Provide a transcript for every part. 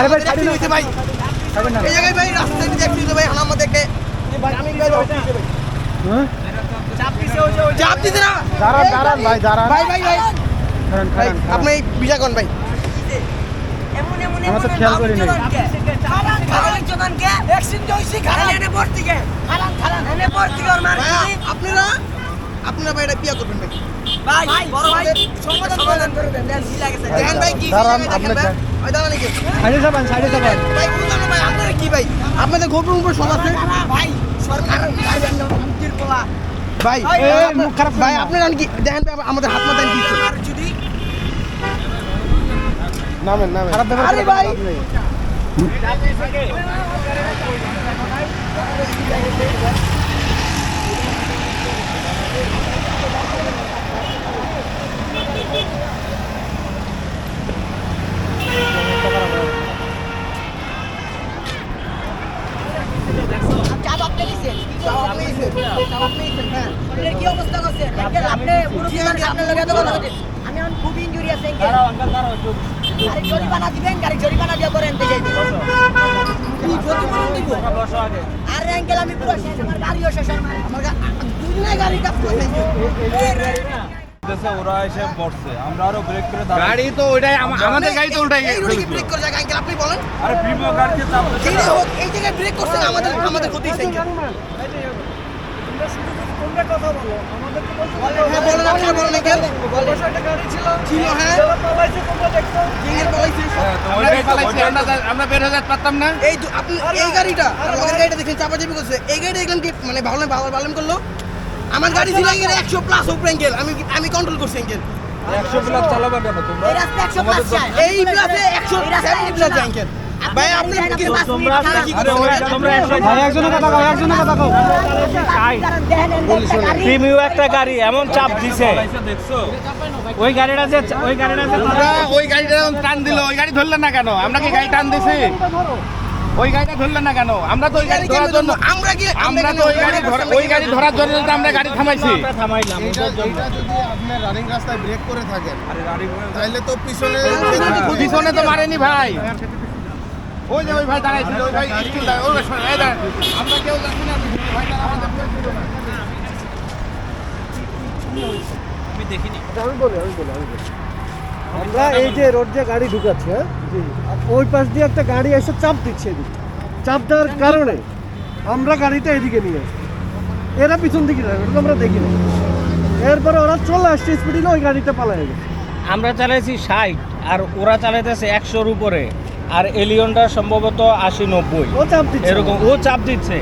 আরে ভাই, accident হয়েছে ভাই। খাবেন না এই জায়গায় ভাই রাস্তায় অ্যাক্সিডেন্ট ভাই হানা আমাদেরকে হ্যাঁ? চাপ দিতে না। দাঁড়ান দাঁড়ান ভাই দাঁড়ান। ভাই ভাই ভাই। ভাই আপনি এই বিষয় কোন ভাই। আমার তো খেয়াল করি নাই ভাই আপনারা আপনারা ভাই এটা বিয়া করবেন ভাই। দেখেন ভাই কি দাঁড়ান, দেখেন আপনি ভাই। যান। ওই দাঁড়ান কি সাইডে যাবেন সাইডে যাবেন। ভাই বুঝলাম ভাই আপনারা কি ভাই? আপনাদের গোপন উপর সব আছে? ভাই সরকার ভাই ভাই না। আপনারা কি দেখেন আমাদের হাত না দেন কি নামেন নামেন। খারাপ ব্যাপার আরে ভাই। লাভ নেই। চাপ আপনি দিছেন চাপ আপনি দিছেন হ্যাঁ কি অবস্থা করছে আঙ্কেল আপনি পুরো কি আঙ্কেল, আপনার লগে তো কথা বলছি। আমি এখন খুব ইনজুরি আছে গাড়ি জরিমানা দিবেন গাড়ি জরিমানা দিয়ে করেন দিব আরে আঙ্কেল আমি পুরো শেষ আমার গাড়িও শেষ আমার গাড়ি কাজ করে ওরা এসে পড়ছে আমরা আরও ব্রেক করে গাড়ি তো ওইটাই আমাদের গাড়ি তো কি ব্রেক করে যায় আঙ্কেল আপনি বলেন আরে প্রিমো গাড়িতে চাপ যেই হোক এই জায়গায় ব্রেক করছেন আমাদের আমাদের ক্ষতি হয়েছে আঙ্কেল হ্যাঁ বলেন আপনারা বলেন আঙ্কেল ছিল হ্যাঁ পলাইছে। আমরাই আমরা যা- বের হয়ে পারতাম না। এই আপনি এই গাড়িটা আর লগের গাড়িটা দেখেন চাপাচাপি করছে। এই গাড়িটা দেখলাম কি? মানে ভালো ভালো ভালো করল? আমার গাড়ি ছিল একশো প্লাস হোক অ্যাঙ্গেল আমি আমি কন্ট্রোল করছি অ্যাঙ্গেল একশো প্লাস চালাবে কেন তোমরা? এই প্লাস যায় এই প্লাসে একশো প্লাস অ্যাঙ্গেল ভাই আপনি কি তোমরা কি আরে ওই করছেন তোমরা একজনের কথা কও একজনের কথা কও প্রিমিও একটা গাড়ি এমন চাপ দিছে। ওই গাড়িটা যে ওই গাড়িটা যে ওই গাড়িটা টান দিল ওই গাড়ি ধরলেন না কেন? আমরা কি গাড়ি টান দিছি? ওই গাড়িটা ধরলেন না কেন? আমরা তো ওই গাড়ি ধরার জন্য আমরা কি আমরা তো ওই গাড়ি ধরা- ওই গাড়ি ধরার জন্য তো আমরা গাড়ি থামাইছি। আমরা থামাইলাম যদি আপনি রানিং রাস্তায় ব্রেক করে থাকেন তাহলে তো পিছনে পিছনে তো মারেনি ভাই। ওই যে ওই ভাই দাঁড়াইছিল ওই ভাই স্কুল দাঁড়ায়। ওই ভাই এই দাঁড়ায়। আমরা কেউ যাচ্ছি না ভাই দাঁড়ায়, আমাদের কেউ ছিল না। আমি বলি আমি বলি আমি বলি। আমরা এই যে রোড দিয়ে গাড়ি ঢুকাচ্ছে হ্যাঁ? ওই পাশ দিয়ে একটা গাড়ি এসে চাপ দিচ্ছে এদিকে। চাপ দেওয়ার কারণে আমরা গাড়িটা এদিকে নিয়ে আসছি। এরা পিছন দিকে যাবে ওটা আমরা দেখি না এরপরে ওরা চলে আসছে স্পিডে ওই গাড়িটা পালায় গেছে। আমরা চালাইছি ষাট আর ওরা চালাইতেছে একশোর উপরে। আর এলিয়নটা সম্ভবত আশি নব্বই। ও চাপ দিচ্ছে। এরকম ও চাপ দিচ্ছে।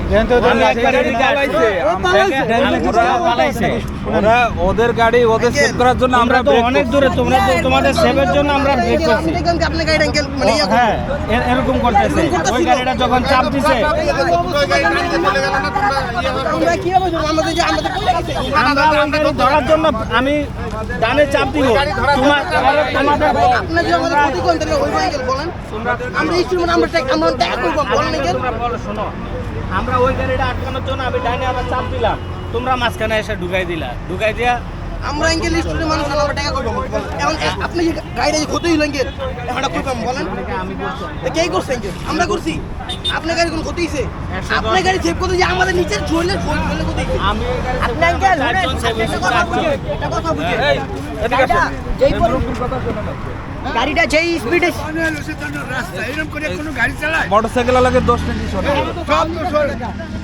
ওরা ওদের গাড়ি ওদের সেভ করার জন্য আমরা তো অনেক দূরে তোমরা তোমাদের সেভের জন্য আমরা ব্রেক করছি। মানে ইয়া হ্যাঁ এরকম করতেছে। ওই গাড়িটা যখন চাপ দিছে। আমরা কি হবে আমাদের যে আমাদের কোন গেছে আমরা ওই গাড়ি ধরার জন্য আমি ডানে চাপ দিব। তোমার তোমাদের আপনি আমাদের ক্ষতি করেন তাহলে ওই অ্যাঙ্গেল বলেন। আমরা ইনস্ট্রুমেন্ট আমরা করব বলেন তোমরা বলো শোনো। আমরা ওই গাড়িটা আটকানোর জন্য আমি ডানে আবার চাপ দিলাম। তোমরা মাঝখানে এসে ঢুকাই দিলা। ঢুকাই দিয়া আমরা ইনস্ট্রুমেন্ট মানুষ আমরা ট্যাগ করব এখন আপনি যে গাড়িটা যে ক্ষতি হইল করতাম বলেন। কে করছে আমরা করছি। আপনার গাড়ি কোন ক্ষতি হইছে? আপনার গাড়ি সেভ করতে যে আমাদের নিচের ঝুলে ঝুলে ঝুলে ক্ষতি কথা বুঝে। গাড়িটা যেই স্পিডে মোটরসাইকেল লাগে দশ টাকা দিতে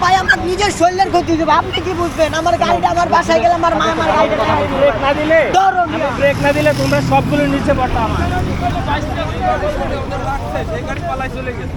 ভাই আমার নিজের শরীরের ক্ষতি হবে আপনি কি বুঝবেন আমার গাড়িটা আমার বাসায় গেলে আমার মা আমার গাড়িটা ব্রেক না দিলে ব্রেক না দিলে তোমরা সবগুলো নিচে পড়তাম আমার সেই গাড়ি পালায় চলে গেছে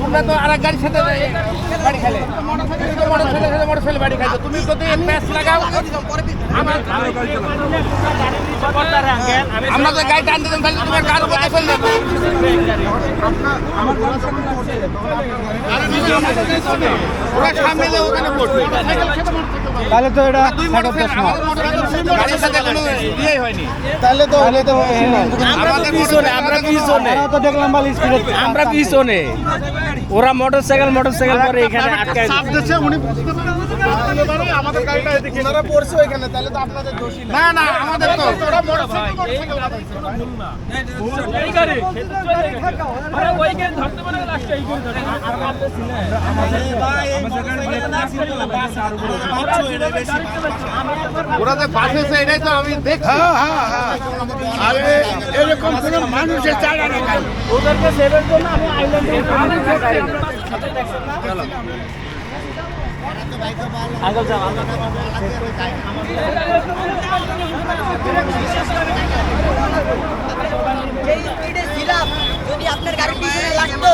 তোমরা তো আর এক গাড়ির সাথে বাড়ি খেলে। মোটর সাইকেল মোটর সাইকেল বাড়ি খাইছো। তুমি তো প্যাস লাগাও আমার আমি আমরা তো গাড়িটা আনতে দিলাম তাহলে তোমার কার উপর ফেললে ওরা সামনে দিয়ে ওখানে পড়বে তাহলে তো এটা দুই মোটর গাড়ির সাথে কোনো ইয়ে হয়নি। তাহলে তো হলে তো আমরা পিছনে আমরা পিছনে। তো দেখলাম আমরা পিছনে। ওরা মোটরসাইকেল মোটরসাইকেল করে এখানে আটকায় দিচ্ছে। আমাদের গাড়িটা এদিকে ওনারা পড়ছে ওইখানে তাহলে তো আপনাদের দোষী না না আমাদের তো ওরা মোটরসাইকেল মোটরসাইকেল লাগাইছে ওরা যে বাসেছে এটাই তো আমি দেখছি। হ্যাঁ হ্যাঁ হ্যাঁ। আরে এরকম কোন মানুষের জায়গা নেই। ওদেরকে সেভের জন্য আমি আইল্যান্ডে যদি আপনার গাড়ি পিছনে লাগতো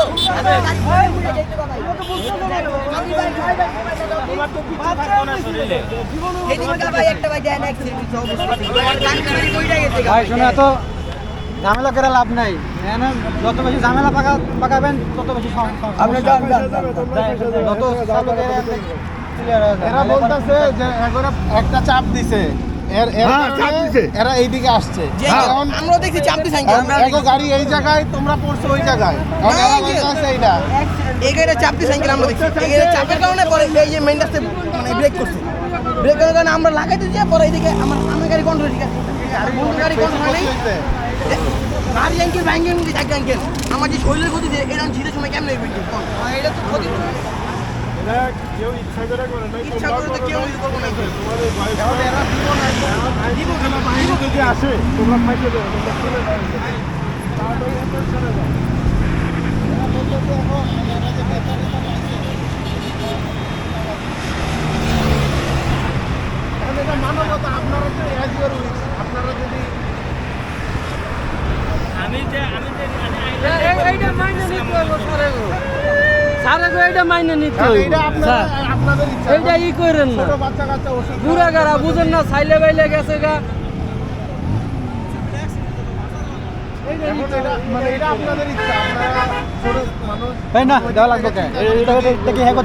ভাই তোমার তো। ঝামেলা করে লাভ নাই। হ্যাঁ যত বেশি ঝামেলা পাকা পাকাবেন তত বেশি আপনি যত এরা বলতেছে যে একটা চাপ দিছে। এর এর কারণে এরা এইদিকে আসছে। আমরা দেখছি চাপ দিছে এগো গাড়ি এই জায়গায় তোমরা পড়ছো ওই জায়গায়। এইটা। এই গাড়িটা চাপ দিছে আমরা দেখছি। এই গাড়িটা চাপের কারণে পরে এই যে মেইন রাস্তায় মানে ব্রেক করছে। ব্রেক করার কারণে আমরা লাগাইতে পরে এইদিকে আমার আমার গাড়ি কন্ট্রোল ঠিক আছে? আর বন্ধু গাড়ি কন্ট্রোল হয় নাই। গাড়ি আঙ্কেল ব্যাঙ্গের মধ্যে থাকে আঙ্কেল। আমার যে শরীরের গতি দিয়ে এরকম ঝিরের সময় কেমন হবে এটা তো ক্ষতি ইচ্ছা করে তো কেউ করব না আঙ্কেল। আমি যে আমি যে এইটা মাইনে নিতে হইব সারে গো এইটা মাইনে নিতে হইব। এইটা ই করেন না। পুরা গাড়া বুঝেন না সাইলে বাইলে গেছে গা। মানে এটা আপনাদের ইচ্ছা আপনারা মানুষ না দেওয়া লাগবে কেন এটা কি হ্যাঁ